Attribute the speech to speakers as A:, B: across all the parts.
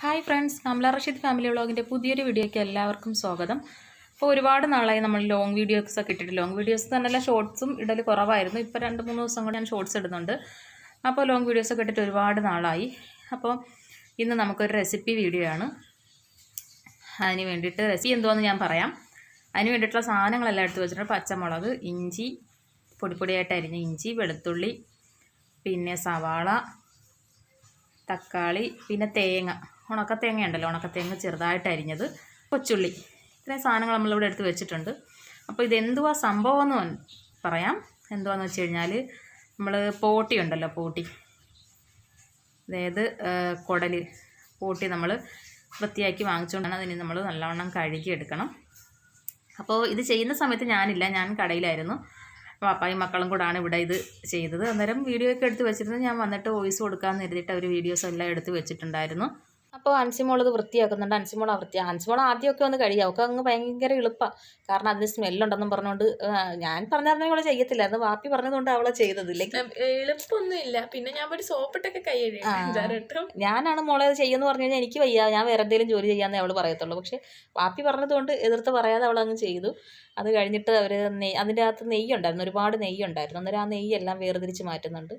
A: Hi friends Kamala Rasheed family വ്ളോഗിന്റെ പുതിയൊരു വീഡിയോയ്ക്ക് എല്ലാവർക്കും സ്വാഗതം. അപ്പോൾ ഒരുപാട് നാളായി നമ്മൾ ലോങ് വീഡിയോസ് ഒക്കെ ഇട്ടിട്ട് ലോങ് വീഡിയോസ് തന്നെയല്ല ഷോർട്സും ഇടൽ കുറവായിരുന്നു. ഇപ്പോൾ രണ്ട് മൂന്ന് ദിവസം കൊണ്ട് ഞാൻ ഷോർട്സ് ഇടുന്നുണ്ട്. അപ്പോൾ ലോങ് വീഡിയോസ് ഒക്കെ ഇട്ടിട്ട് ഒരുപാട് നാളായി. അപ്പോൾ ഇന്ന് നമുക്കൊരു റെസിപ്പി വീഡിയോ ആണ്. അതിന് വേണ്ടിയിട്ട് റെസിപ്പി എന്തുവാന്ന് ഞാൻ പറയാം. അതിന് വേണ്ടിയിട്ടുള്ള സാധനങ്ങളെല്ലാം എടുത്ത് വെച്ചിട്ടുണ്ട്. പച്ചമുളക് ഇഞ്ചി പൊടിപ്പൊടിയായിട്ട് അരിഞ്ഞ ഇഞ്ചി വെളുത്തുള്ളി പിന്നെ സവാള തക്കാളി പിന്നെ തേങ്ങ. ഉണക്കത്തേങ്ങ ഉണ്ടല്ലോ ഉണക്കത്തേങ്ങ ചെറുതായിട്ട് അരിഞ്ഞത് കൊച്ചുള്ളി. ഇത്രയും സാധനങ്ങൾ നമ്മളിവിടെ എടുത്ത് വെച്ചിട്ടുണ്ട്. അപ്പോൾ ഇതെന്തുവാ സംഭവം എന്ന് പറയാം. എന്തുവാന്ന് വെച്ച് കഴിഞ്ഞാൽ നമ്മൾ പോട്ടി ഉണ്ടല്ലോ പോട്ടി. അതായത് കുടൽ പോട്ടി നമ്മൾ വൃത്തിയാക്കി വാങ്ങിച്ചുകൊണ്ടാണ് അതിന് നമ്മൾ നല്ലവണ്ണം കഴുകി എടുക്കണം അപ്പോൾ ഇത് ചെയ്യുന്ന സമയത്ത് ഞാനില്ല ഞാൻ കടയിലായിരുന്നു. പാപ്പായും മക്കളും കൂടാണ് ഇവിടെ ഇത് ചെയ്തത്. അന്നേരം വീഡിയോ ഒക്കെ എടുത്ത് വെച്ചിരുന്നു. ഞാൻ വന്നിട്ട് വോയിസ് കൊടുക്കാമെന്ന് എഴുതിയിട്ട് അവർ വീഡിയോസ് എല്ലാം എടുത്ത് വെച്ചിട്ടുണ്ടായിരുന്നു. അപ്പോൾ അൻസിമോൾ ഇത് വൃത്തിയാക്കുന്നുണ്ട്. അൻസിമോൾ വൃത്തി അൻസിമോൾ ആദ്യമൊക്കെ ഒന്ന് കഴിയാം. അവൾക്ക് അങ്ങ് ഭയങ്കര എളുപ്പമാണ് കാരണം അതിന് സ്മെല്ലുണ്ടെന്നും പറഞ്ഞുകൊണ്ട് ആ, ഞാൻ പറഞ്ഞാൽ അവളെ ചെയ്യത്തില്ല. അത് വാപ്പി പറഞ്ഞതുകൊണ്ട് അവളെ ചെയ്തതില്ലേ
B: എളുപ്പമൊന്നും ഇല്ല പിന്നെ ഞാൻ ഒരു സോപ്പിട്ടൊക്കെ കൈ
A: ഞാനാണ് മോളെ അത് ചെയ്യുമെന്ന് പറഞ്ഞു കഴിഞ്ഞാൽ എനിക്ക് വയ്യ. ഞാൻ വേറെ എന്തെങ്കിലും ജോലി ചെയ്യാമെന്നേ അവൾ പറയത്തുള്ളൂ. പക്ഷേ വാപ്പി പറഞ്ഞതുകൊണ്ട് എതിർത്ത് പറയാതെ അവൾ അങ്ങ് ചെയ്തു. അത് കഴിഞ്ഞിട്ട് അവർ നെയ് അതിന്റെ അകത്ത് നെയ്യുണ്ടായിരുന്നു ഒരുപാട് നെയ്യുണ്ടായിരുന്നു അന്നേരം ആ നെയ്യെല്ലാം വേർതിരിച്ച് മാറ്റുന്നുണ്ട്.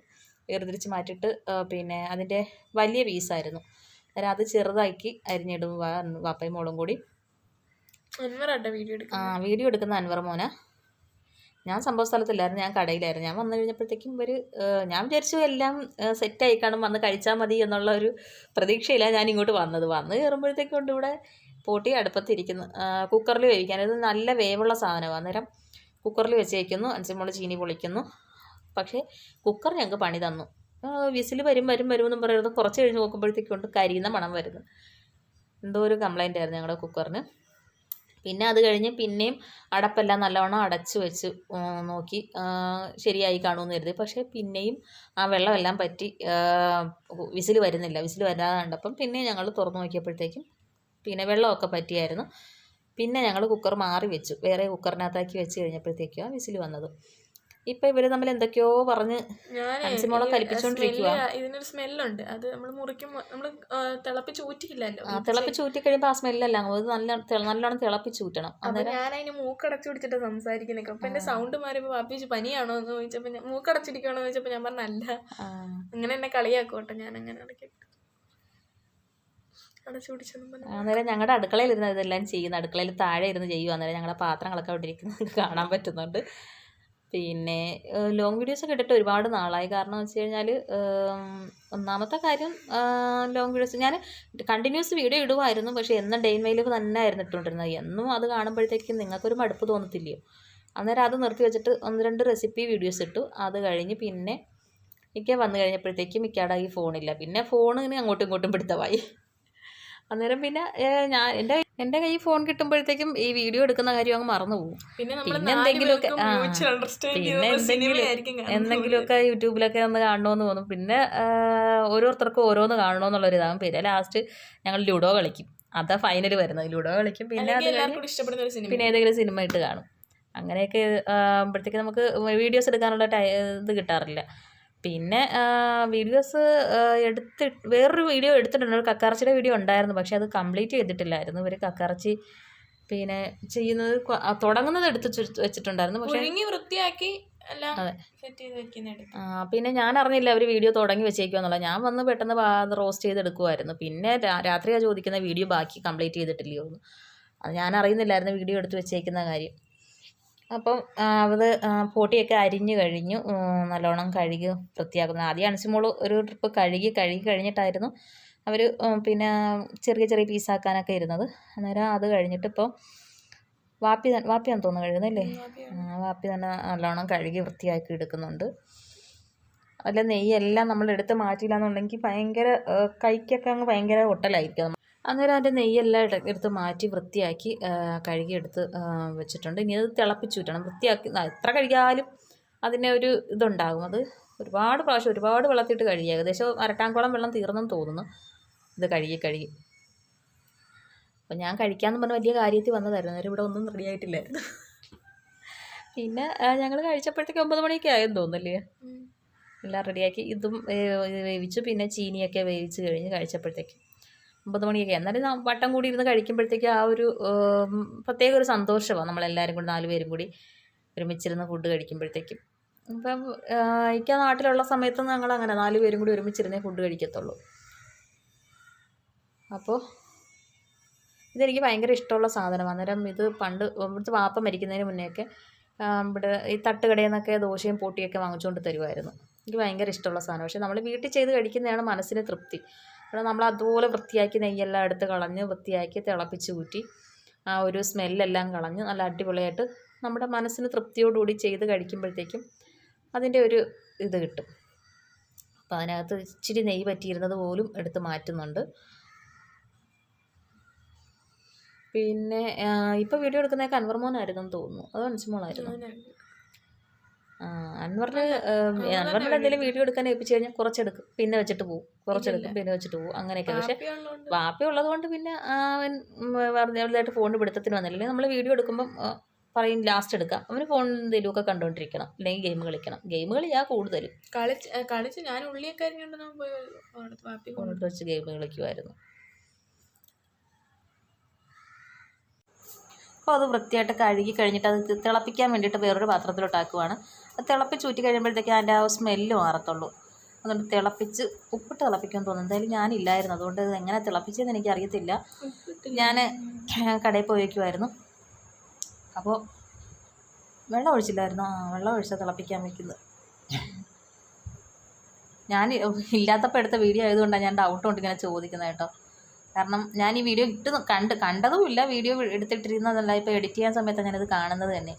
A: വേർതിരിച്ച് മാറ്റിയിട്ട് ആ, പിന്നെ അതിന്റെ വലിയ പീസായിരുന്നു. അന്നേരം അത് ചെറുതാക്കി അരിഞ്ഞിടും വാപ്പയും മോളും കൂടി.
B: വീഡിയോ
A: ആ വീഡിയോ എടുക്കുന്ന അൻവർ മോന. ഞാൻ സംഭവ സ്ഥലത്തില്ലായിരുന്നു ഞാൻ കടയിലായിരുന്നു. ഞാൻ വന്നു കഴിഞ്ഞപ്പോഴത്തേക്കും ഒരു ഞാൻ വിചാരിച്ചു എല്ലാം സെറ്റായി കാണും വന്ന് കഴിച്ചാൽ മതി എന്നുള്ള ഒരു പ്രതീക്ഷയില്ല ഞാൻ ഇങ്ങോട്ട് വന്നത്. വന്ന് കയറുമ്പോഴത്തേക്കും കൊണ്ട് ഇവിടെ പോട്ടി അടുപ്പത്തിരിക്കുന്നു. കുക്കറിൽ വേവിക്കാൻ. ഇത് നല്ല വേവുള്ള സാധനമാണ് അന്നേരം കുക്കറിൽ വെച്ചേക്കുന്നു. അഞ്ചുമോൾ ചീനി പൊളിക്കുന്നു. പക്ഷേ കുക്കർ ഞങ്ങൾക്ക് പണി തന്നു. വിസിൽ വരും വരും വരും എന്ന് പറയുന്നത് കുറച്ച് കഴിഞ്ഞ് നോക്കുമ്പോഴത്തേക്കൊണ്ട് കരിയുന്ന മണം വരുന്നു. എന്തോ ഒരു കംപ്ലൈന്റ് ആയിരുന്നു ഞങ്ങളുടെ കുക്കറിന് പിന്നെ അത് കഴിഞ്ഞ് പിന്നെയും അടപ്പെല്ലാം നല്ലവണ്ണം അടച്ചു വെച്ച് നോക്കി ശരിയായി കാണുമെന്ന് കരുതി. പക്ഷേ പിന്നെയും ആ വെള്ളമെല്ലാം പറ്റി വിസിൽ വരുന്നില്ല. വിസിൽ വരാതെ കണ്ടപ്പം പിന്നെ ഞങ്ങൾ തുറന്നു നോക്കിയപ്പോഴത്തേക്കും പിന്നെ വെള്ളമൊക്കെ പറ്റിയായിരുന്നു. പിന്നെ ഞങ്ങൾ കുക്കർ മാറി വെച്ചു. വേറെ കുക്കറിനകത്താക്കി വെച്ച് കഴിഞ്ഞപ്പോഴത്തേക്കും ആ വിസിൽ വന്നത്. ഇപ്പം ഇവർ തമ്മിൽ എന്തൊക്കെയോ പറഞ്ഞ്
B: ഞാൻ
A: അൻസിമോളെ കലിപ്പിച്ചുകൊണ്ടിരിക്കുവാ.
B: ഇതിനൊരു സ്മെല്ലുണ്ട്. അത് നമ്മൾ മുറിക്കുമ്പോൾ നമ്മൾ തിളപ്പിച്ച് ഊറ്റിക്കില്ലല്ലോ
A: ആ തിളപ്പിച്ച് ഊറ്റി കഴിയുമ്പോൾ ആ സ്മെല്ലല്ല. അത് നല്ല നല്ലോണം തിളപ്പിച്ച് ഊറ്റണം. അന്നേരം
B: ഞാൻ അതിന് മൂക്കടച്ചു പിടിച്ചിട്ട് സംസാരിക്കുന്നേക്കെ അപ്പൊ എന്റെ സൗണ്ട് മാറിയപ്പോ വാപ്പിച്ച് പനിയാണോ എന്ന് ചോദിച്ചപ്പോ ഞാൻ മൂക്കടച്ചിരിക്കണോ എന്ന് ചോദിച്ചപ്പോ ഞാൻ
A: പറഞ്ഞല്ല
B: അങ്ങനെ എന്നെ കളിയാക്കോട്ടെ ഞാൻ അങ്ങനെ ഇടയ്ക്ക് അടച്ചു പിടിച്ചൊന്നും പറഞ്ഞു.
A: അന്നേരം ഞങ്ങളുടെ അടുക്കളയിൽ ഇരുന്ന് ഇതെല്ലാം ചെയ്യുന്ന. അടുക്കളയിൽ താഴെ ഇരുന്ന് ചെയ്യുക അന്നേരം ഞങ്ങളുടെ പാത്രങ്ങളൊക്കെ അവിടെ ഇരിക്കുന്നത് കാണാൻ പറ്റുന്നുണ്ട്. പിന്നെ ലോങ് വീഡിയോസ് ഒക്കെ ഇട്ടിട്ട് ഒരുപാട് നാളായി. കാരണം എന്ന് വെച്ച് കഴിഞ്ഞാൽ ഒന്നാമത്തെ കാര്യം ലോങ് വീഡിയോസ് ഞാൻ കണ്ടിന്യൂസ് വീഡിയോ ഇടുമായിരുന്നു പക്ഷേ എന്നും ഡെയിൻ മെയിലിൽ തന്നെ ആയിരുന്നു ഇട്ടുകൊണ്ടിരുന്നത്. എന്നും അത് കാണുമ്പോഴത്തേക്കും നിങ്ങൾക്കൊരു മടുപ്പ് തോന്നത്തില്ലയോ? അന്നേരം അത് നിർത്തി വെച്ചിട്ട് ഒന്ന് രണ്ട് റെസിപ്പി വീഡിയോസ് ഇട്ടു. അത് കഴിഞ്ഞ് പിന്നെ മിക്ക വന്നു കഴിഞ്ഞപ്പോഴത്തേക്കും മിക്കയുടെ ഈ ഫോണില്ല പിന്നെ ഫോണിന് അങ്ങോട്ടും ഇങ്ങോട്ടും പിടുത്തമായി. അന്നേരം പിന്നെ ഞാൻ എന്റെ എന്റെ കൈ ഫോൺ കിട്ടുമ്പോഴത്തേക്കും ഈ വീഡിയോ എടുക്കുന്ന കാര്യം അങ്ങ് മറന്നു പോകും.
B: പിന്നെ
A: എന്തെങ്കിലുമൊക്കെ പിന്നെ എന്തെങ്കിലും. എന്തെങ്കിലുമൊക്കെ യൂട്യൂബിലൊക്കെ ഒന്ന് കാണണമെന്ന് തോന്നും. പിന്നെ ഓരോരുത്തർക്കും ഓരോന്ന് കാണണമെന്നുള്ളൊരിതാകും പിന്നെ ലാസ്റ്റ് ഞങ്ങൾ ലുഡോ കളിക്കും. അതാ ഫൈനൽ വരുന്നത്. ലുഡോ കളിക്കും. പിന്നെ
B: ഒരു
A: പിന്നെ ഏതെങ്കിലും സിനിമ ഇട്ട് കാണും. അങ്ങനെയൊക്കെ ആകുമ്പോഴത്തേക്ക് നമുക്ക് വീഡിയോസ് എടുക്കാനുള്ള ടൈ ഇത് കിട്ടാറില്ല. പിന്നെ വീഡിയോസ് എടുത്ത് വേറൊരു വീഡിയോ എടുത്തിട്ടുണ്ട്. ഒരു കക്കറച്ചിയുടെ വീഡിയോ ഉണ്ടായിരുന്നു. പക്ഷെ അത് കംപ്ലീറ്റ് ചെയ്തിട്ടില്ലായിരുന്നു. ഇവർ കക്കറച്ചി പിന്നെ ചെയ്യുന്നത് തുടങ്ങുന്നത് എടുത്ത് വെച്ചിട്ടുണ്ടായിരുന്നു. പക്ഷേ
B: വൃത്തിയാക്കി
A: പിന്നെ ഞാൻ അറിഞ്ഞില്ല അവർ വീഡിയോ തുടങ്ങി വെച്ചേക്കുവെന്നുള്ള ഞാൻ വന്ന് പെട്ടെന്ന് റോസ്റ്റ് ചെയ്തെടുക്കുമായിരുന്നു പിന്നെ രാത്രിയാണ് ചോദിക്കുന്ന വീഡിയോ ബാക്കി കംപ്ലീറ്റ് ചെയ്തിട്ടില്ലയോ അത് ഞാൻ അറിയുന്നില്ലായിരുന്നു വീഡിയോ എടുത്ത് വെച്ചേക്കുന്ന കാര്യം. അപ്പം അത് പൊടിയൊക്കെ അരിഞ്ഞ് കഴിഞ്ഞു. നല്ലോണം കഴുകി വൃത്തിയാക്കുന്നത് ആദ്യം അണിച്ചുമോൾ ഒരു ട്രിപ്പ് കഴുകി കഴുകി കഴിഞ്ഞിട്ടായിരുന്നു അവർ പിന്നെ ചെറിയ ചെറിയ പീസാക്കാനൊക്കെ ഇരുന്നത്. അന്നേരം അത് കഴിഞ്ഞിട്ട് ഇപ്പോൾ വാപ്പി വാപ്പിയാന്ന് തോന്നുന്നു കഴുകുന്നല്ലേ വാപ്പി തന്നെ നല്ലോണം കഴുകി വൃത്തിയാക്കി എടുക്കുന്നുണ്ട്. അല്ല നെയ്യെല്ലാം നമ്മൾ എടുത്ത് മാറ്റിയില്ല എന്നുണ്ടെങ്കിൽ ഭയങ്കര കൈക്കൊക്കെ അങ്ങ് ഭയങ്കര ഒട്ടലായിരിക്കും. അന്നേരം അതിന്റെ നെയ്യെല്ലാം എടു- എടുത്ത് മാറ്റി വൃത്തിയാക്കി കഴുകിയെടുത്ത് വെച്ചിട്ടുണ്ട്. ഇനി അത് തിളപ്പിച്ചൂറ്റണം വൃത്തിയാക്കി എത്ര കഴുകിയാലും അതിന്റെ ഒരു ഇതുണ്ടാകും. അത് ഒരുപാട് പ്രാവശ്യം ഒരുപാട് വെള്ളത്തിയിട്ട് കഴുകി. ഏകദേശം അരട്ടാങ്കോളം വെള്ളം തീർന്നെന്ന് തോന്നുന്നു. ഇത് കഴുകി കഴുകി. അപ്പം ഞാൻ കഴിക്കാമെന്ന് പറഞ്ഞ വലിയ കാര്യത്തിൽ വന്നതായിരുന്നു. അന്നേരം ഇവിടെ ഒന്നും റെഡി ആയിട്ടില്ലായിരുന്നു. പിന്നെ ഞങ്ങൾ കഴിച്ചപ്പോഴത്തേക്ക് ഒമ്പത് മണിയൊക്കെ ആയെന്ന് തോന്നുന്നല്ലേ? എല്ലാം റെഡിയാക്കി ഇതും വേവിച്ചു. പിന്നെ ചീനിയൊക്കെ വേവിച്ച് കഴിഞ്ഞ് കഴിച്ചപ്പോഴത്തേക്കും. ഒമ്പത് മണിയൊക്കെ. എന്നാലും വട്ടം കൂടി ഇരുന്ന് കഴിക്കുമ്പോഴത്തേക്ക് ആ ഒരു പ്രത്യേക ഒരു സന്തോഷമാണ് നമ്മളെല്ലാവരും കൂടി നാല് പേരും കൂടി ഒരുമിച്ചിരുന്ന് ഫുഡ് കഴിക്കുമ്പോഴത്തേക്കും. ഇപ്പം ഇക്ക നാട്ടിലുള്ള സമയത്ത് ഞങ്ങൾ അങ്ങനെ നാല് പേരും കൂടി ഒരുമിച്ചിരുന്നേ ഫുഡ് കഴിക്കത്തുള്ളൂ. അപ്പോൾ ഇതെനിക്ക് ഭയങ്കര ഇഷ്ടമുള്ള സാധനമാണ് അന്നേരം ഇത് പണ്ട് ഇവിടുത്തെ വാപ്പ മരിക്കുന്നതിന് മുന്നെയൊക്കെ ഇവിടെ ഈ തട്ടുകടയിൽ നിന്നൊക്കെ ദോശയും പൊട്ടിയൊക്കെ വാങ്ങിച്ചുകൊണ്ട് തരുമായിരുന്നു എനിക്ക് ഭയങ്കര ഇഷ്ടമുള്ള സാധനം. പക്ഷേ നമ്മൾ വീട്ടിൽ ചെയ്ത് കഴിക്കുന്നതാണ് മനസ്സിന് തൃപ്തി. ഇവിടെ നമ്മൾ അതുപോലെ വൃത്തിയാക്കി നെയ്യെല്ലാം എടുത്ത് കളഞ്ഞ് വൃത്തിയാക്കി തിളപ്പിച്ച് ഊറ്റി ആ ഒരു സ്മെല്ലെല്ലാം കളഞ്ഞ് നല്ല അടിപൊളിയായിട്ട് നമ്മുടെ മനസ്സിന് തൃപ്തിയോടുകൂടി ചെയ്ത് കഴിക്കുമ്പോഴത്തേക്കും അതിന്റെ ഒരു ഇത് കിട്ടും. അപ്പോൾ അതിനകത്ത് ഇച്ചിരി നെയ്യ് പറ്റിയിരുന്നത് പോലും എടുത്ത് മാറ്റുന്നുണ്ട്. പിന്നെ ഇപ്പോൾ വീഡിയോ എടുക്കുന്നതൊക്കെ എന്ന് തോന്നുന്നു. അതോ അൻസുമോളായിരുന്നു? അൻവറിന് അൻവറിനോട് എന്തെങ്കിലും വീഡിയോ എടുക്കാൻ ഏൽപ്പിച്ചു കഴിഞ്ഞാൽ കുറച്ചെടുക്കും. പിന്നെ വെച്ചിട്ട് പോകും കുറച്ചെടുക്കും. പിന്നെ വെച്ചിട്ട് പോകും അങ്ങനെയൊക്കെ. പക്ഷെ വാപ്പ ഉള്ളത് കൊണ്ട് പിന്നെ അവൻ വലുതായിട്ട് ഫോണിന് പിടുത്തത്തിന് വന്നില്ല. അല്ലെങ്കിൽ നമ്മൾ വീഡിയോ എടുക്കുമ്പം പറയും ലാസ്റ്റ് എടുക്കാം. അവന് ഫോൺ എന്തെങ്കിലുമൊക്കെ കണ്ടുകൊണ്ടിരിക്കണം. അല്ലെങ്കിൽ ഗെയിം കളിക്കണം. ഗെയിം കളിയാ കൂടുതലും.
B: കളിച്ച് കളിച്ച് ഞാൻ ഉള്ളിയൊക്കെ ഫോണെടുത്ത്
A: ഫോണിൽ വെച്ച് ഗെയിം കളിക്കുമായിരുന്നു. അപ്പോൾ അത് വൃത്തിയായിട്ട് കഴുകി കഴിഞ്ഞിട്ട് അത് തിളപ്പിക്കാൻ വേണ്ടിയിട്ട് വേറൊരു പാത്രത്തിലോട്ട് തിളപ്പിച്ച് ഊറ്റി കഴിയുമ്പോഴത്തേക്ക് അതിന്റെ ആ സ്മെല്ല് മാറത്തുള്ളൂ. അതുകൊണ്ട് തിളപ്പിച്ച് ഉപ്പിട്ട് തിളപ്പിക്കാൻ തോന്നുന്നു. എന്തായാലും ഞാനില്ലായിരുന്നു. അതുകൊണ്ട് ഇത് എങ്ങനെ തിളപ്പിച്ചതെന്ന് എനിക്കറിയത്തില്ല. ഞാൻ കടയിൽ പോയി വയ്ക്കുമായിരുന്നു അപ്പോൾ വെള്ളം ഒഴിച്ചില്ലായിരുന്നു. ആ വെള്ളം ഒഴിച്ചാൽ തിളപ്പിക്കാൻ വയ്ക്കുന്നത്. ഞാൻ ഇല്ലാത്തപ്പോൾ എടുത്ത വീഡിയോ ആയതുകൊണ്ടാണ് ഞാൻ ഡൗട്ട് കൊണ്ട് ഇങ്ങനെ ചോദിക്കുന്നത് കേട്ടോ. കാരണം ഞാൻ ഈ വീഡിയോ ഇട്ട് കണ്ട് കണ്ടതുമില്ല. വീഡിയോ എടുത്തിട്ടിരുന്നതല്ല. ഇപ്പോൾ എഡിറ്റ് ചെയ്യാൻ സമയത്താണ് ഞാനത് കാണുന്നത് തന്നെ.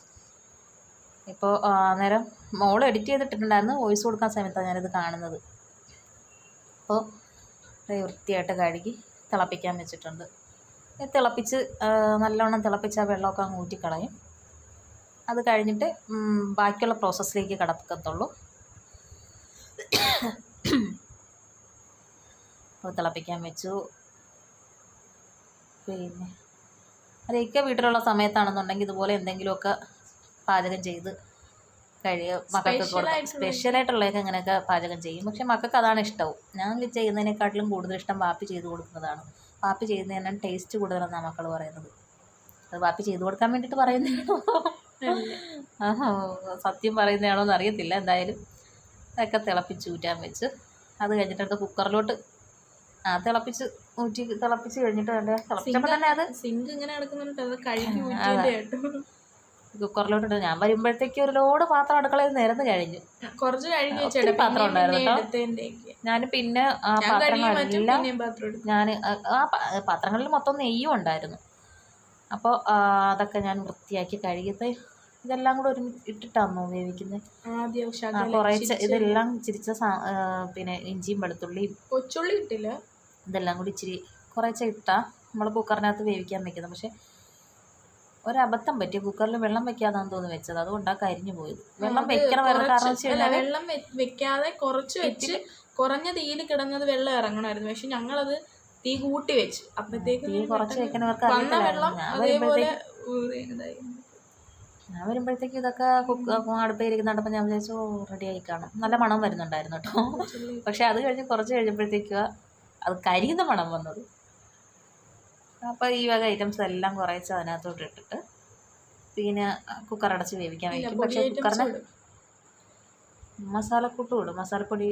A: ഇപ്പോൾ അന്നേരം മോൾ എഡിറ്റ് ചെയ്തിട്ടുണ്ടായിരുന്നു വോയിസ് കൊടുക്കാൻ സമയത്താണ് ഞാനിത് കാണുന്നത്. അപ്പോൾ വൃത്തിയായിട്ട് കഴുകി തിളപ്പിക്കാൻ വെച്ചിട്ടുണ്ട്. തിളപ്പിച്ച് നല്ലോണം തിളപ്പിച്ച് ആ വെള്ളമൊക്കെ അങ്ങ് ഊറ്റിക്കളയും. അത് കഴിഞ്ഞിട്ട് ബാക്കിയുള്ള പ്രോസസ്സിലേക്ക് കടക്കത്തുള്ളൂ. അപ്പോൾ തിളപ്പിക്കാൻ വെച്ചു. പിന്നെ അതൊക്കെ വീട്ടിലുള്ള സമയത്താണെന്നുണ്ടെങ്കിൽ ഇതുപോലെ എന്തെങ്കിലുമൊക്കെ പാചകം ചെയ്ത് കഴിയുക മക്കൾക്ക് കൊടുക്കും. സ്പെഷ്യലായിട്ടുള്ളതൊക്കെ അങ്ങനെയൊക്കെ പാചകം ചെയ്യും. പക്ഷെ മക്കൾക്ക് അതാണ് ഇഷ്ടവും. ഞാൻ ചെയ്യുന്നതിനെക്കാട്ടിലും കൂടുതൽ ഇഷ്ടം വാപ്പി ചെയ്ത് കൊടുക്കുന്നതാണ്. വാപ്പി ചെയ്യുന്നതിനാണ് ടേസ്റ്റ് കൂടുതലെന്നാണ് മക്കൾ പറയുന്നത്. അത് വാപ്പി ചെയ്ത് കൊടുക്കാൻ വേണ്ടിയിട്ട് പറയുന്നതാണോ? സത്യം പറയുന്നതാണോ എന്ന് അറിയത്തില്ല. എന്തായാലും അതൊക്കെ തിളപ്പിച്ച് ഊറ്റാൻ വെച്ച് അത് കഴിഞ്ഞിട്ട് കുക്കറിലോട്ട് ആ തിളപ്പിച്ച് ഊറ്റി തിളപ്പിച്ച് കഴിഞ്ഞിട്ട് വേണ്ട? തിളപ്പിച്ചപ്പോൾ തന്നെ അത്
B: സിങ്ക് ഇങ്ങനെ കിടക്കുന്നുണ്ട് അത് കഴുകി
A: കുക്കറിലോട്ട് ഞാൻ വരുമ്പോഴത്തേക്ക് ഒരു ലോഡ് പാത്രം അടുക്കളയിൽ നിരന്ന് കഴിഞ്ഞു.
B: കുറച്ച് കഴിഞ്ഞു
A: പാത്രം ഉണ്ടായിരുന്നു ഞാൻ പിന്നെ ആ പാത്രങ്ങളെല്ലാം ഞാൻ ആ പാത്രങ്ങളിൽ മൊത്തം നെയ്യും ഉണ്ടായിരുന്നു. അപ്പോൾ അതൊക്കെ ഞാൻ വൃത്തിയാക്കി കഴുകിയത്. ഇതെല്ലാം കൂടെ ഒരു ഇട്ടിട്ടാണോ വേവിക്കുന്നത് കുറച്ച് ഇതെല്ലാം ചിരിച്ച പിന്നെ ഇഞ്ചിയും വെളുത്തുള്ളിയും.
B: കൊച്ചുള്ളി ഇട്ടില്ല?
A: ഇതെല്ലാം കൂടി ഇച്ചിരി കുറേശ്ശെ ഇട്ടാ നമ്മൾ കുക്കറിനകത്ത് വേവിക്കാൻ വെക്കുന്നത്. പക്ഷേ ഒരബദ്ധം പറ്റി കുക്കറിൽ വെള്ളം വെക്കാതാന്ന് തോന്നുന്നു വെച്ചത്. അതുകൊണ്ടാണ് കരിഞ്ഞു പോയത് വെള്ളം വെക്കണ കാരണം
B: വെള്ളം വെക്കാതെ കുറച്ച് വെച്ച് കുറഞ്ഞ തീയിൽ കിടന്നത് വെള്ളം ഇറങ്ങണമായിരുന്നു. പക്ഷെ ഞങ്ങളത് തീ കൂട്ടി വെച്ച്.
A: കുറച്ച്
B: വന്ന വെള്ളം
A: ഞാൻ
B: അതേപോലെ.
A: ഞാൻ വരുമ്പോഴത്തേക്ക് ഇതൊക്കെ കുക്ക് അടുപ്പിൽ ഇരിക്കുന്നുണ്ടപ്പോൾ ഞാൻ വിചാരിച്ചു റെഡി ആയി കാണും. നല്ല മണം വരുന്നുണ്ടായിരുന്നു കേട്ടോ. പക്ഷെ അത് കഴിഞ്ഞ് കുറച്ച് കഴിഞ്ഞപ്പോഴത്തേക്ക് അത് കരിയുന്ന മണം വന്നത്. അപ്പോൾ ഈ വക ഐറ്റംസ് എല്ലാം കുറേച്ച് അതിനകത്തോട്ട് ഇട്ടിട്ട് പിന്നെ കുക്കർ അടച്ച് വേവിക്കാൻ വയ്ക്കും പക്ഷേ കുക്കറിന്. മസാലക്കൂട്ടും ഇടും. മസാലപ്പൊടി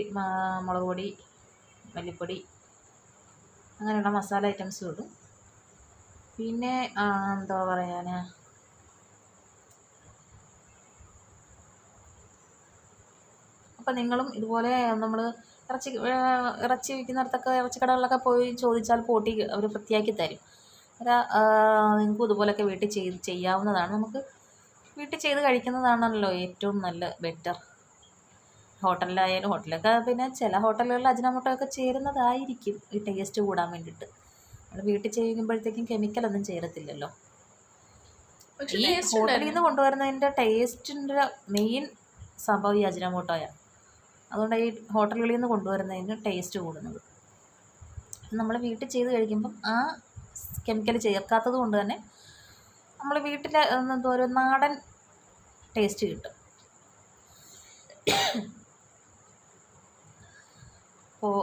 A: മുളക് പൊടി മല്ലിപ്പൊടി അങ്ങനെയുള്ള മസാല ഐറ്റംസും ഇടും. പിന്നെ എന്താ പറയാൻ അപ്പം നിങ്ങളും ഇതുപോലെ നമ്മൾ ഇറച്ചി ഇറച്ചി വിൽക്കുന്നിടത്തൊക്കെ ഇറച്ചിക്കടകളിലൊക്കെ പോയി ചോദിച്ചാൽ പോട്ടി അവർ വൃത്തിയാക്കി തരും. ഒരു നിങ്ങൾക്കും ഇതുപോലെയൊക്കെ വീട്ടിൽ ചെയ്ത് ചെയ്യാവുന്നതാണ്. നമുക്ക് വീട്ടിൽ ചെയ്ത് കഴിക്കുന്നതാണല്ലോ ഏറ്റവും നല്ല ബെറ്റർ ഹോട്ടലിലായാലും ഹോട്ടലൊക്കെ പിന്നെ ചില ഹോട്ടലുകളിൽ അജിനമുട്ടൊക്കെ ചേരുന്നതായിരിക്കും ഈ ടേസ്റ്റ് കൂടാൻ വേണ്ടിയിട്ട്. നമ്മൾ വീട്ടിൽ ചെയ്യുമ്പോഴത്തേക്കും കെമിക്കലൊന്നും ചേരത്തില്ലല്ലോ. ഈ ഹോട്ടലിൽ. നിന്ന് കൊണ്ടുവരുന്നതിന്റെ ടേസ്റ്റിന്റെ മെയിൻ സംഭവം ഈ അജിനമോട്ടോയാണ്. അതുകൊണ്ട് ഈ ഹോട്ടലുകളിൽ നിന്ന് കൊണ്ടുവരുന്നതിന് ടേസ്റ്റ് കൂടുന്നത്. നമ്മൾ വീട്ടിൽ ചെയ്ത് കഴിക്കുമ്പം ആ കെമിക്കൽ ചേർക്കാത്തത് കൊണ്ട് തന്നെ നമ്മൾ വീട്ടിൽ എന്തോ ഒരു നാടൻ ടേസ്റ്റ് കിട്ടും. ഇപ്പോൾ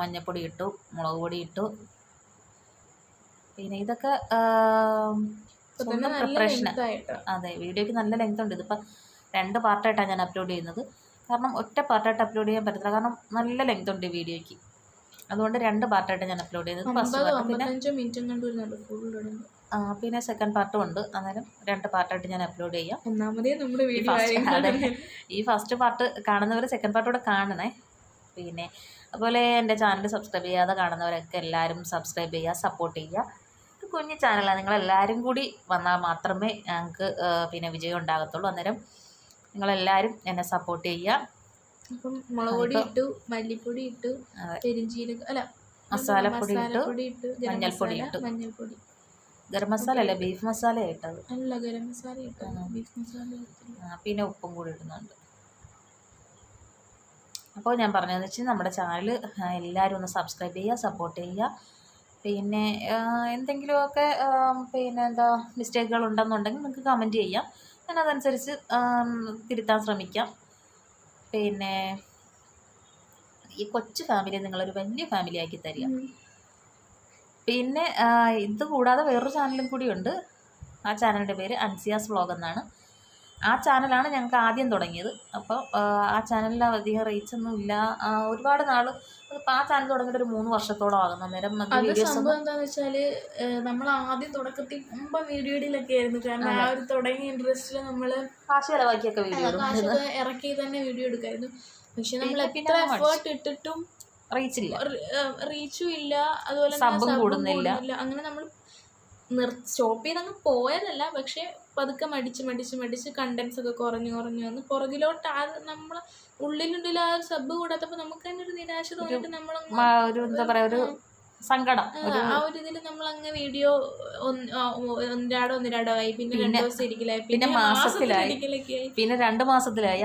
A: മഞ്ഞപ്പൊടി ഇട്ടു മുളക് പൊടി ഇട്ടു. പിന്നെ ഇതൊക്കെ സ്വന്തം
B: ആയിട്ട്.
A: അതെ വീഡിയോയ്ക്ക് നല്ല ലെങ്ത് ഉണ്ട്. ഇതിപ്പോൾ രണ്ട് പാർട്ടായിട്ടാണ് ഞാൻ അപ്ലോഡ് ചെയ്യുന്നത്. കാരണം ഒറ്റ പാർട്ടായിട്ട് അപ്ലോഡ് ചെയ്യാൻ പറ്റത്തില്ല. കാരണം നല്ല ലെങ്ത് ഉണ്ട് ഈ വീഡിയോയ്ക്ക്. അതുകൊണ്ട് രണ്ട് പാർട്ടായിട്ട് ഞാൻ അപ്ലോഡ് ചെയ്തത്. ഫസ്റ്റ് പാർട്ട് പിന്നെ ആ, പിന്നെ സെക്കൻഡ് പാർട്ടും ഉണ്ട്. അന്നേരം രണ്ട് പാർട്ടായിട്ട് ഞാൻ അപ്ലോഡ് ചെയ്യാം.
B: ഒന്നാമതേ നമ്മുടെ
A: ഈ ഫസ്റ്റ് പാർട്ട് കാണുന്നവർ സെക്കൻഡ് പാർട്ടോടെ കാണണേ. പിന്നെ അതുപോലെ എന്റെ ചാനൽ സബ്സ്ക്രൈബ് ചെയ്യാതെ കാണുന്നവരൊക്കെ എല്ലാവരും സബ്സ്ക്രൈബ് ചെയ്യുക സപ്പോർട്ട് ചെയ്യുക. ഇത് കുഞ്ഞു ചാനലാണ് നിങ്ങളെല്ലാവരും കൂടി വന്നാൽ മാത്രമേ ഞങ്ങൾക്ക് പിന്നെ വിജയം ഉണ്ടാകത്തുള്ളൂ. അന്നേരം നിങ്ങളെല്ലാവരും എന്നെ സപ്പോർട്ട് ചെയ്യുക.
B: അപ്പം മുളക് പൊടി ഇട്ടു മല്ലിപ്പൊടി ഇട്ടു. പെരിഞ്ചീരക അല്ല
A: മസാലപ്പൊടി ഇട്ടു മഞ്ഞൾപ്പൊടി ഇട്ടു.
B: മഞ്ഞൾപ്പൊടി.
A: ഗരം മസാല അല്ല ബീഫ് മസാല ഇട്ടത്.
B: അല്ല ഗരം മസാല
A: ഇട്ടത്
B: ബീഫ് മസാല
A: പിന്നെ ഉപ്പും കൂടി ഇടുന്നുണ്ട്. അപ്പോൾ ഞാൻ പറഞ്ഞതെന്ന് വെച്ചാൽ നമ്മുടെ ചാനൽ എല്ലാവരും ഒന്ന് സബ്സ്ക്രൈബ് ചെയ്യുക സപ്പോർട്ട് ചെയ്യുക. പിന്നെ എന്തെങ്കിലുമൊക്കെ പിന്നെ എന്താ മിസ്റ്റേക്കുകൾ ഉണ്ടെന്നുണ്ടെങ്കിൽ നിങ്ങൾക്ക് കമന്റ് ചെയ്യാം. ഞാൻ അതനുസരിച്ച് തിരുത്താൻ ശ്രമിക്കാം. പിന്നെ ഈ കൊച്ചു ഫാമിലി നിങ്ങളൊരു വലിയ ഫാമിലി ആക്കി തരിക. പിന്നെ ഇത് കൂടാതെ വേറൊരു ചാനലും കൂടിയുണ്ട് ആ ചാനലിന്റെ പേര് അൻസിയാസ് വ്ളോഗ് എന്നാണ്. ആ ചാനലാണ് ഞങ്ങൾക്ക് ആദ്യം തുടങ്ങിയത്. അപ്പോൾ ആ ചാനലിൽ അധികം റീച്ച് ഒന്നും ഇല്ല. ഒരുപാട് നാൾ ആ ചാനൽ തുടങ്ങിയിട്ട് ഒരു മൂന്ന് വർഷത്തോളം ആകുന്നു. അന്നേരം അത് വെച്ചാൽ
B: സംഭവം എന്താന്ന് വെച്ചാൽ നമ്മൾ ആദ്യം തുടക്കത്തിൽ മുമ്പ് വീഡിയോയിലൊക്കെ ആയിരുന്നു. കാരണം ആ ഒരു തുടങ്ങിയ ഇൻട്രസ്റ്റിൽ നമ്മൾ
A: കാശ് ചിലവാക്കിയൊക്കെ വീഡിയോ
B: ഇറക്കി തന്നെ വീഡിയോ എടുക്കായിരുന്നു. പക്ഷെ നമ്മൾ എത്ര എഫേർട്ട് ഇട്ടിട്ടും
A: റീച്ചില്ല
B: റീച്ചും ഇല്ല. അതുപോലെ
A: ഉം കൂടുന്നില്ല.
B: അങ്ങനെ നമ്മൾ നിർ സ്റ്റോപ്പ് ചെയ്തങ്ങ് പോയതല്ല പക്ഷേ പതുക്കെ മടിച്ച് മടിച്ച് മടിച്ച് കണ്ടൻസ് ഒക്കെ കുറഞ്ഞു കുറഞ്ഞു വന്ന് പുറകിലോട്ട് ആ നമ്മൾ ഉള്ളിനുള്ളിൽ ആ ഒരു സബ് കൂടാത്തപ്പോൾ നമുക്ക് തന്നെ ഒരു നിരാശ തോന്നിയിട്ട് നമ്മളങ്ങ്
A: ഒരു എന്താ പറയുക ഒരു സങ്കടം.
B: ആ,
A: ഒരു
B: ഇതിൽ നമ്മൾ അങ്ങ് വീഡിയോ ഒന്നിരാടോ ഒന്നിരാടോ ആയി. പിന്നെ രണ്ടു ദിവസം ഇരിക്കലായി.
A: പിന്നെ മാസത്തിലായി. പിന്നെ രണ്ട് മാസത്തിലായി.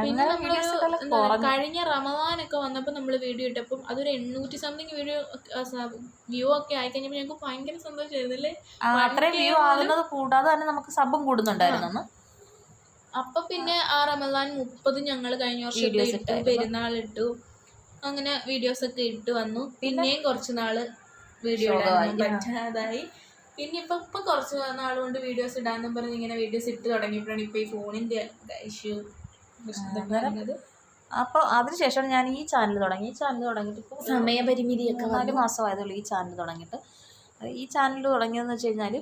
B: കഴിഞ്ഞ റമദാനൊക്കെ വന്നപ്പോൾ നമ്മൾ വീഡിയോ ഇട്ടപ്പം അതൊരു എണ്ണൂറ്റി സംതിങ് വീഡിയോ വ്യൂ ഒക്കെ ആയി കഴിഞ്ഞപ്പോൾ ഞങ്ങൾക്ക് ഭയങ്കര സന്തോഷമായിരുന്നു അല്ലേ
A: ആ, അത്രയും വ്യൂ ആകുന്നത് കൂടാതെ തന്നെ നമുക്ക് സബും കൂടുന്നുണ്ടായിരുന്നു.
B: അപ്പൊ പിന്നെ ആ. റമദാൻ മുപ്പത് ഞങ്ങൾ കഴിഞ്ഞ വർഷം. പെരുന്നാൾ ഇട്ടു അങ്ങനെ വീഡിയോസ് ഒക്കെ ഇട്ട് വന്നു. പിന്നെയും കുറച്ച് നാൾ വീഡിയോ. ഇടാനൊന്നും പറ്റാതായി. പിന്നെ ഇപ്പൊ ഇപ്പൊ കുറച്ച് നാളുകൊണ്ട് കൊണ്ട് വീഡിയോസ് ഇടാന്നും പറഞ്ഞ് ഇങ്ങനെ വീഡിയോസ് ഇട്ട് തുടങ്ങിയപ്പോഴാണ് ഇപ്പൊ ഈ ഫോണിന്റെ ഇഷ്യൂ അപ്പൊ
A: അപ്പോൾ അതിനുശേഷമാണ് ഞാൻ ഈ ചാനൽ തുടങ്ങി. ഈ ചാനൽ തുടങ്ങിയിട്ട് ഇപ്പോൾ
B: സമയപരിമിതിയൊക്കെ
A: നാല് മാസമായതുള്ളൂ ഈ ചാനൽ തുടങ്ങിയിട്ട്. ഈ ചാനൽ തുടങ്ങിയതെന്ന് വെച്ച് കഴിഞ്ഞാൽ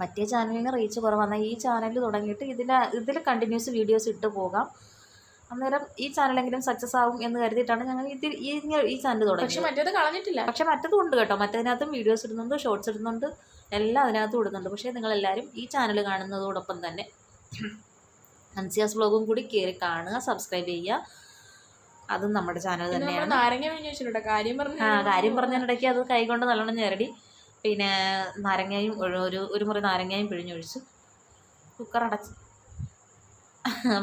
A: മറ്റേ ചാനലിന് റീച്ച് കുറവാണ്. ഈ ചാനൽ തുടങ്ങിയിട്ട് ഇതിൽ ഇതിൽ കണ്ടിന്യൂസ് വീഡിയോസ് ഇട്ട് പോകാം. അന്നേരം ഈ ചാനലെങ്കിലും സക്സസ് ആവും എന്ന് കരുതിയിട്ടാണ് ഞങ്ങൾ ഈ ഇങ്ങനെ ഈ ചാനൽ
B: പക്ഷെ
A: തുടങ്ങിയത്
B: മറ്റേത് കളഞ്ഞിട്ടില്ല.
A: പക്ഷെ മറ്റതും ഉണ്ട് കേട്ടോ. മറ്റതിനകത്തും വീഡിയോസ് ഇടുന്നുണ്ട് ഷോർട്സ് ഇടുന്നുണ്ട് എല്ലാം അതിനകത്തും ഇടുന്നുണ്ട്. പക്ഷേ നിങ്ങളെല്ലാവരും ഈ ചാനൽ കാണുന്നതോടൊപ്പം തന്നെ അൻസിയാസ് വ്ളോഗും കൂടി കയറി കാണുക സബ്സ്ക്രൈബ് ചെയ്യുക. അതും നമ്മുടെ ചാനൽ തന്നെയാണ്.
B: നാരങ്ങ കാര്യം പറഞ്ഞു
A: ആ കാര്യം പറഞ്ഞതിനിടയ്ക്ക് അത് കൈകൊണ്ട് നല്ലോണം ഞെരടി. പിന്നെ നാരങ്ങയും ഒരു ഒരു ഒരു മുറി നാരങ്ങയും പിഴിഞ്ഞൊഴിച്ചു കുക്കർ അടച്ച്.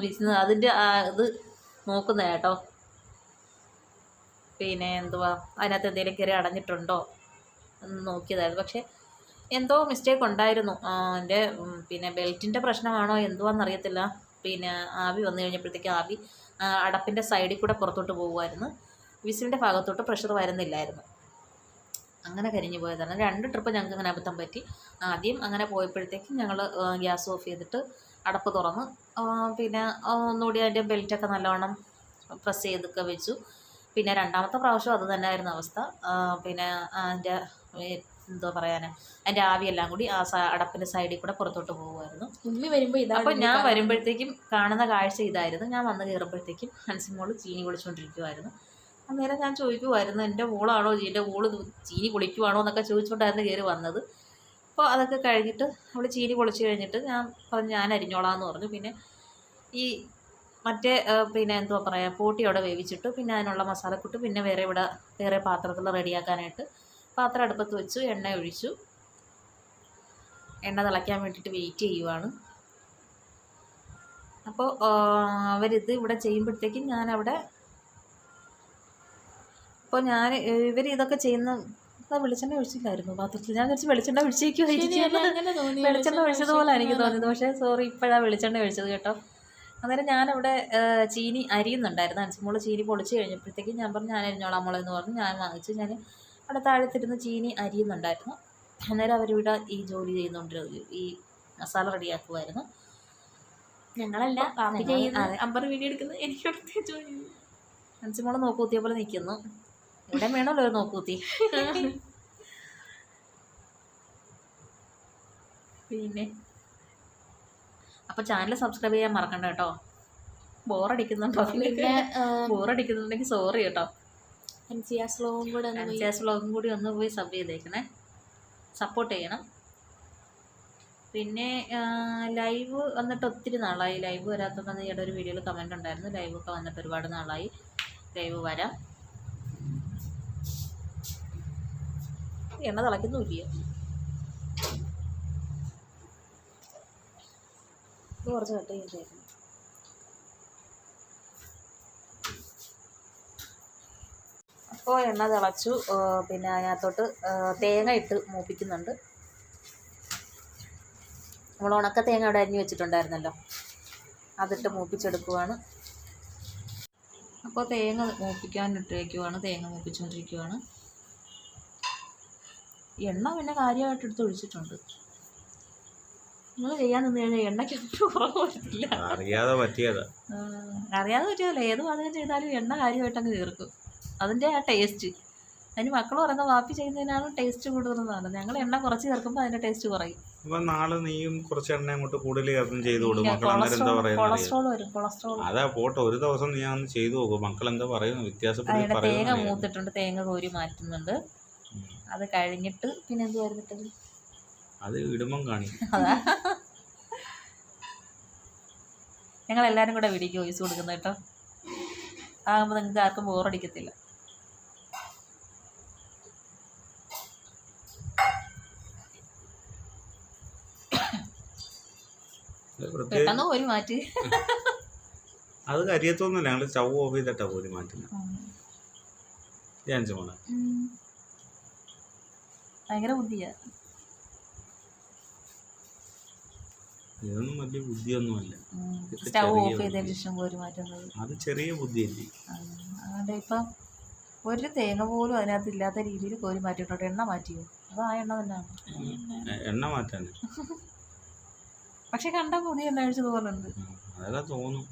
A: വിസിന് അതിന്റെ ഇത് നോക്കുന്നത് കേട്ടോ. പിന്നെ എന്തുവാ അതിനകത്ത് എന്തെങ്കിലും കയറി അടഞ്ഞിട്ടുണ്ടോ എന്ന് നോക്കിയതായിരുന്നു. പക്ഷേ എന്തോ മിസ്റ്റേക്ക് ഉണ്ടായിരുന്നു. എന്റെ പിന്നെ ബെൽറ്റിന്റെ പ്രശ്നമാണോ എന്തുവാണെന്നറിയത്തില്ല പിന്നെ ആവി വന്നു കഴിഞ്ഞപ്പോഴത്തേക്ക് ആവി അടപ്പിന്റെ സൈഡിൽ കൂടെ പുറത്തോട്ട് പോകുമായിരുന്നു വിസിലിന്റെ ഭാഗത്തോട്ട് പ്രഷർ വരുന്നില്ലായിരുന്നു. അങ്ങനെ കരിഞ്ഞു പോയതാണ്. രണ്ട് ട്രിപ്പ് ഞങ്ങൾക്ക് അങ്ങനെ അബദ്ധം പറ്റി. ആദ്യം അങ്ങനെ പോയപ്പോഴത്തേക്കും ഞങ്ങൾ ഗ്യാസ് ഓഫ് ചെയ്തിട്ട് അടപ്പ് തുറന്ന് പിന്നെ ഒന്നുകൂടി അതിന്റെ ബെൽറ്റൊക്കെ നല്ലവണ്ണം പ്രസ് ചെയ്തൊക്കെ വെച്ചു. പിന്നെ രണ്ടാമത്തെ പ്രാവശ്യം അത് തന്നെയായിരുന്നു അവസ്ഥ. പിന്നെ അതിന്റെ എന്തോ പറയാന് അതിന്റെ ആവിയെല്ലാം കൂടി ആ സ അടപ്പിന്റെ സൈഡിൽ കൂടെ പുറത്തോട്ട് പോകുമായിരുന്നു.
B: ഉമ്മി വരുമ്പോൾ ഇതാണ്
A: അപ്പോൾ ഞാൻ വരുമ്പോഴത്തേക്കും കാണുന്ന കാഴ്ച ഇതായിരുന്നു. ഞാൻ വന്ന് കയറുമ്പോഴത്തേക്കും ഹൻസിമോൾ ചീനി കുളിച്ചുകൊണ്ടിരിക്കുമായിരുന്നു അന്നേരം ഞാൻ ചോദിക്കുമായിരുന്നു എന്റെ മോളാണോ? എന്റെ മോൾ ചീനി കുളിക്കുവാണോ? എന്നൊക്കെ ചോദിച്ചുകൊണ്ടായിരുന്നു കയറി വന്നത്. അപ്പോൾ അതൊക്കെ കഴിഞ്ഞിട്ട് അവൾ ചീനി പൊളിച്ച് കഴിഞ്ഞിട്ട് ഞാൻ പറഞ്ഞു ഞാൻ അരിഞ്ഞോളാം എന്ന് പറഞ്ഞു. പിന്നെ ഈ മറ്റേ പിന്നെ എന്തുവാ പറയുക പോട്ടി അവിടെ വേവിച്ചിട്ട് പിന്നെ അതിനുള്ള മസാലക്കൂട്ട് പിന്നെ വേറെ ഇവിടെ വേറെ പാത്രത്തിൽ റെഡിയാക്കാനായിട്ട് പാത്രം അടുപ്പത്ത് വെച്ചു എണ്ണ ഒഴിച്ചു. എണ്ണ തിളയ്ക്കാൻ വേണ്ടിയിട്ട് വെയിറ്റ് ചെയ്യുവാണ്. അപ്പോൾ അവരിത് ഇവിടെ ചെയ്യുമ്പോഴത്തേക്കും ഞാനവിടെ അപ്പോൾ ഞാൻ ഇവർ ഇതൊക്കെ ചെയ്യുന്ന വെളിച്ചെണ്ണ ഒഴിച്ചില്ലായിരുന്നു. പാത്രത്തിൽ ഞാൻ കുറച്ച് വെളിച്ചെണ്ണ ഒഴിച്ചേക്കുമായിരിക്കും വെളിച്ചെണ്ണ ഒഴിച്ചതുപോലെ എനിക്ക് തോന്നിയത്. പക്ഷേ സോറി ഇപ്പോഴാണ് വെളിച്ചെണ്ണ ഒഴിച്ചത് കേട്ടോ. അന്നേരം ഞാനവിടെ ചീനി അരിയുന്നുണ്ടായിരുന്നു. അൻസിമോൾ ചീനി പൊളിച്ച് കഴിഞ്ഞപ്പോഴത്തേക്കും ഞാൻ പറഞ്ഞു ഞാൻ അരിഞ്ഞോളാം മോളെന്ന് പറഞ്ഞ്. ഞാൻ വാങ്ങിച്ചു ഞാൻ അവിടെ താഴത്തിരുന്ന് ചീനി അരിയുന്നുണ്ടായിരുന്നു. അന്നേരം അവരിവിടെ ഈ ജോലി ചെയ്യുന്നുണ്ട് ഈ മസാല റെഡിയാക്കുമായിരുന്നു
B: ഞങ്ങളല്ല. അമ്പർ വീഡിയോ എടുക്കുന്നത് എനിക്ക് ജോലി
A: അഞ്ചുമോൾ നോക്കൂത്തിയ പോലെ നിൽക്കുന്നു ഇവിടെ വേണമല്ലോ ഒരു നോക്കൂത്തി പിന്നെ? അപ്പോൾ ചാനൽ സബ്സ്ക്രൈബ് ചെയ്യാൻ മറക്കണ്ട കേട്ടോ. ബോറടിക്കുന്നുണ്ടോ?
B: പിന്നെ
A: ബോറടിക്കുന്നുണ്ടെങ്കിൽ സോറി കേട്ടോ.
B: അൻസിയ സ്ലോവും കൂടെ ഒന്ന് പോയി.
A: കൂടി ഒന്ന് പോയി സബ് ചെയ്തേക്കണേ. സപ്പോർട്ട് ചെയ്യണം. പിന്നെ ലൈവ് വന്നിട്ട് ഒത്തിരി നാളായി. ലൈവ് വരാത്തതെന്ന് ഈയിടെ ഒരു വീഡിയോയിൽ കമന്റ് ഉണ്ടായിരുന്നു. ലൈവ് ഒക്കെ വന്നിട്ട് ഒരുപാട് നാളായി. ലൈവ് വരാം. എണ്ണ തിളയ്ക്കുന്നുമില്ല ഇത് കുറച്ച് കട്ട് ചെയ്തേക്കണം അപ്പോൾ എണ്ണ തിളച്ചു പിന്നെ അതിനകത്തോട്ട് തേങ്ങ ഇട്ട് മൂപ്പിക്കുന്നുണ്ട്. നമ്മൾ ഉണക്ക തേങ്ങ അവിടെ അരിഞ്ഞ് വെച്ചിട്ടുണ്ടായിരുന്നല്ലോ. അതിട്ട് മൂപ്പിച്ചെടുക്കുവാണ്. അപ്പോൾ തേങ്ങ മൂപ്പിക്കാൻ ഇട്ടേക്കുവാണ് തേങ്ങ മൂപ്പിച്ചുകൊണ്ടിരിക്കുവാണ് എണ്ണ പിന്നെ കാര്യമായിട്ട് എടുത്ത് ഒഴിച്ചിട്ടുണ്ട്. നിങ്ങൾ ചെയ്യാൻ നിന്ന് കഴിഞ്ഞാൽ എണ്ണയ്ക്ക് കുറവ് വരത്തില്ല.
C: അറിയാതെ പറ്റിയതാ.
A: അറിയാതെ പറ്റിയതല്ല. ഏത് പാചകം ചെയ്താലും എണ്ണ കാര്യമായിട്ട് അങ്ങ് തീർക്കും. അതിന്റെ ആ ടേസ്റ്റ് അതിന് മക്കൾ പറയുന്ന വാപ്പി ചെയ്യുന്നതിനാണ് ടേസ്റ്റ് കൂടുതലെന്നാണ്. ഞങ്ങൾ എണ്ണ കുറച്ച് ചേർക്കുമ്പോൾ അതിന്റെ ടേസ്റ്റ് കുറയും.
C: അപ്പൊ നാളെ നീയും കുറച്ച് എണ്ണ അങ്ങോട്ട് കൂടുതൽ ചേർത്തും ചെയ്തു കൊടുക്കും. മക്കൾ അന്നേരം എന്താ
A: കൊളസ്ട്രോൾ
C: പറയുന്നത്?
A: കൊളസ്ട്രോൾ വരും കൊളസ്ട്രോൾ
C: അതാ പോട്ടെ. ഒരു ദിവസം നീ അന്ന് ചെയ്തു നോക്കും. മക്കൾ എന്താ പറയുന്നു വ്യത്യാസപ്പെട്ട്
A: അതിന്റെ തേങ്ങ മൂത്തിട്ടുണ്ട്. തേങ്ങ കോരി മാറ്റുന്നുണ്ട്. അത് കഴിഞ്ഞിട്ട് പിന്നെ എന്ത് വരുന്നിട്ടത്?
C: അത് ഇടുമ്പം കാണിക്കും.
A: അതാ. ഞങ്ങൾ എല്ലാവരും കൂടെ വീഡിയോക്ക് വോയിസ് കൊടുക്കുന്നത് കേട്ടോ. ആകുമ്പോൾ നിങ്ങൾക്ക് ആർക്കും ബോറടിക്കത്തില്ല പെട്ടെന്ന് ഒരു മാറ്റി.
C: അത് കരിയത്തൊന്നുമില്ല ഞങ്ങൾ ചവ് ഓഫ് ചെയ്തിട്ടാ പോരി മാറ്റുന്നത് ഞാൻ മോളെ
A: ഉം. ഭയങ്കര ബുദ്ധിയാ.
C: ഇതൊന്നും വലിയ ബുദ്ധിയൊന്നുമല്ല.
A: സ്റ്റൗ ഓഫ് ചെയ്തതിന്
C: ബുദ്ധി.
A: ശേഷം കോരി മാറ്റുന്നത്
C: അത് ചെറിയ ബുദ്ധിയല്ലേ?
A: ആ, അതുകൊണ്ട് ഇപ്പം ഒരു തേങ്ങ പോലും അതിനകത്ത് ഇല്ലാത്ത രീതിയിൽ കോരി മാറ്റിയിട്ടുണ്ട് എണ്ണ മാറ്റിയോ? അത് ആ എണ്ണ തന്നെയാണ്
C: എണ്ണ മാറ്റാൻ.
A: പക്ഷെ കണ്ട പുതിയ എണ്ണ ഒഴിച്ചതുപോലുണ്ട്
C: അതൊക്കെ തോന്നും.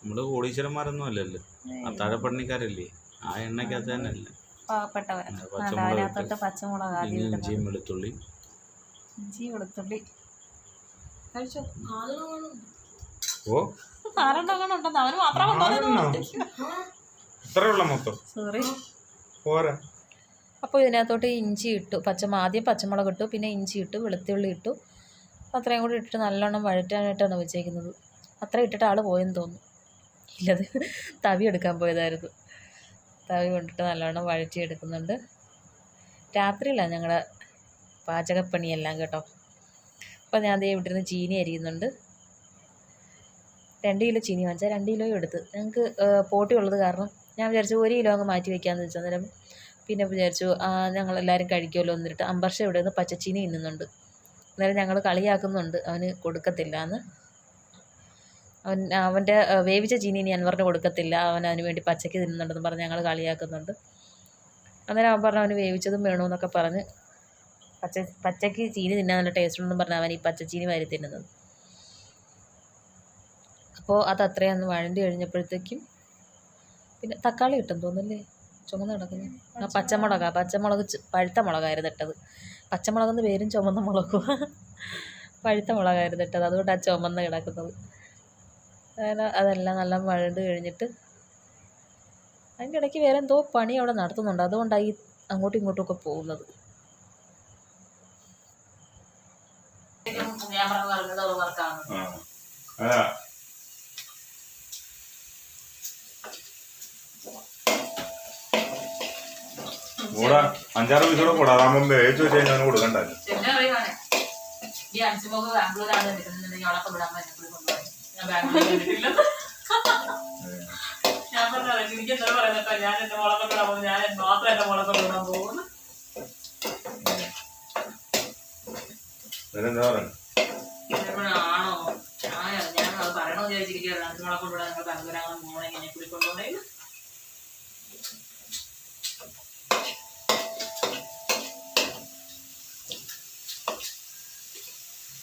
C: നമ്മൾ കോടീശ്വരന്മാരൊന്നും അല്ലല്ലോ. അത്താഴപ്പണിക്കാരല്ലേ ആ എണ്ണക്കകത്ത് തന്നെ അല്ല.
A: പാവപ്പെട്ടവരാ.
C: ആ,
A: അല്ല,
C: പച്ചമുളക്
A: അതിനകത്തോട്ട് പച്ചമുളക് ആദ്യം
C: ഇനി വെളുത്തുള്ളി.
A: ഇഞ്ചി വെളുത്തുള്ളി. കഴിച്ചോ?
C: ഓ?
A: ഉണ്ടെന്ന്. അവന് മാത്രം
C: മൊത്തം?
A: സോറി
C: പോരാ.
A: അപ്പോൾ ഇതിനകത്തോട്ട് ഇഞ്ചി ഇട്ടു. പച്ചമ ആദ്യം പച്ചമുളക് ഇട്ടു. പിന്നെ ഇഞ്ചി ഇട്ടു വെളുത്തുള്ളി ഇട്ടു. അത്രയും കൂടി ഇട്ടിട്ട് നല്ലോണം വഴറ്റാനായിട്ടാണ് വെച്ചേക്കുന്നത്. അത്ര ഇട്ടിട്ട് ആൾ പോയെന്ന് തോന്നുന്നു. ഇല്ലത് തവി എടുക്കാൻ പോയതായിരുന്നു. തവി കൊണ്ടിട്ട് നല്ലോണം വഴറ്റി എടുക്കുന്നുണ്ട് രാത്രിയിലാണ് ഞങ്ങളുടെ പാചകപ്പണിയെല്ലാം കേട്ടോ. അപ്പോൾ ഞാൻ അതേ ഇവിടെ നിന്ന് ചീനി അരിയുന്നുണ്ട്. രണ്ട് കിലോ ചീനി വാങ്ങിച്ചാൽ രണ്ട് കിലോ എടുത്ത്. ഞങ്ങൾക്ക് പോട്ടി ഉള്ളത് കാരണം ഞാൻ വിചാരിച്ചു ഒരു കിലോ അങ്ങ് മാറ്റി വയ്ക്കാമെന്ന് വെച്ചാൽ അന്നേരം പിന്നെ വിചാരിച്ചു ഞങ്ങളെല്ലാവരും കഴിക്കുമല്ലോ എന്നിട്ട് അമ്പർഷ ഇവിടെ നിന്ന് പച്ചച്ചീനി തിന്നുന്നുണ്ട്. അന്നേരം ഞങ്ങൾ കളിയാക്കുന്നുണ്ട്. അവന് കൊടുക്കത്തില്ല എന്ന് അവൻ അവന്റെ വേവിച്ച ചീനി ഇനി അൻവറിന് കൊടുക്കത്തില്ല. അവൻ അതിന് വേണ്ടി പച്ചയ്ക്ക് തിന്നുന്നുണ്ടെന്ന് പറഞ്ഞ് ഞങ്ങൾ കളിയാക്കുന്നുണ്ട്. അന്നേരം അവൻ പറഞ്ഞു അവന് വേവിച്ചതും വേണമെന്നൊക്കെ പറഞ്ഞ് പച്ച പച്ചയ്ക്ക് ചീനി തിന്നാൻ നല്ല ടേസ്റ്റ് ഉണ്ടെന്ന് പറഞ്ഞ് അവൻ ഈ പച്ചച്ചീനി വാരി തിന്നുന്നത് അപ്പോൾ അത് അത്രയും ഒന്ന് വഴണ്ടി കഴിഞ്ഞപ്പോഴത്തേക്കും പിന്നെ തക്കാളി കിട്ടും തോന്നുന്നല്ലേ? ചുമന്ന് കിടക്കുന്നു. ആ പച്ചമുളകാ. പച്ചമുളക് പഴുത്ത മുളകായിരുന്നു ഇട്ടത്. പച്ചമുളകെന്ന് പേരും ചുമന്ന മുളകും പഴുത്ത മുളകായിരുന്നു ഇട്ടത്. അതുകൊണ്ടാണ് ചുമന്ന് കിടക്കുന്നത്. അങ്ങനെ അതെല്ലാം നല്ല വഴണ്ട് കഴിഞ്ഞിട്ട് അതിന്റെ ഇടയ്ക്ക് വേറെ എന്തോ പണി അവിടെ നടത്തുന്നുണ്ട്. അതുകൊണ്ടാണ് ഈ അങ്ങോട്ടും ഇങ്ങോട്ടും ഒക്കെ പോകുന്നത്. ഞാൻ പറഞ്ഞത് ഈ
C: കൂടാ അഞ്ചാറ് പൈസ കൂടെ അതാകുമ്പം വേവിച്ച് വെച്ച് കഴിഞ്ഞാൽ കൊടുക്കണ്ടല്ലോ
A: ഞാൻ ഞാൻ ഞാൻ ഞാൻ നിങ്ങൾ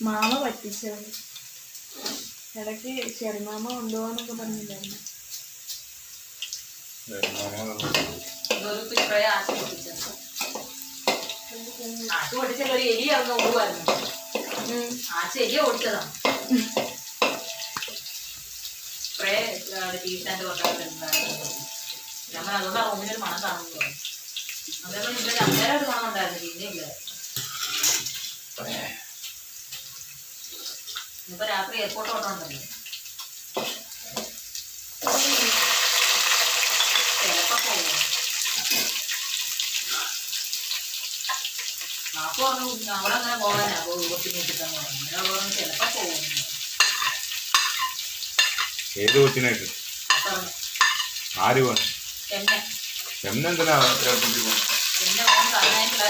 B: മാമ പറ്റിച്ചു ഇടയ്ക്ക് ചെറുമാമ കൊണ്ടുപോകാന്നൊക്കെ പറഞ്ഞില്ലായിരുന്നു.
A: ആശി പൊട്ടിച്ചാൽ ഒരു എലി അന്ന് ആശി എലിയ ഓടിച്ചതാണ് നമ്മൾ അതുകൊണ്ട് റൂമിനൊരു മണം കാണുന്നു അതേപോലെ ഇവിടെ അന്നേരം ഒരു മണം ഉണ്ടായിരുന്നു. പിന്നെ ഇല്ല ഇപ്പൊ രാത്രി എയർപോർട്ട് ഓട്ടം ഉണ്ടല്ലോ ചിലപ്പോ പോകും. നാപ്പ് പറഞ്ഞു അവിടെ അങ്ങനെ പോകാനാ കൊച്ചിനെ കിട്ടാൻ അങ്ങനെ പറഞ്ഞു ചിലപ്പോ പോകും.
C: ഏത് കൊച്ചിനായിട്ട് ആര്
A: എന്നെ.
C: എന്നെന്തിനാ എയർപോർട്ടിൽ പോകണം
A: എന്നെ പോകുന്ന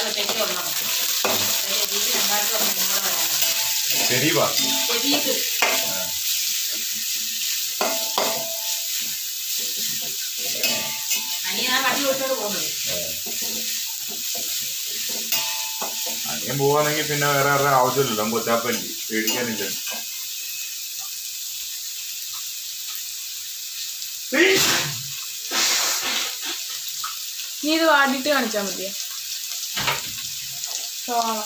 A: ഒറ്റയ്ക്ക് വീട്ടിൽ ഓടിച്ചോണ്ട് പോകുന്നത്
C: അനിയൻ പോവാണെങ്കിൽ പിന്നെ വേറെ വേറെ ആവശ്യമില്ലല്ലോ. കൊച്ചാപ്പല്ലേ പേടിക്കാനില്ല.
B: നീ ഇത് വാടിയിട്ട് കാണിച്ചാൽ മതിയോ? സോള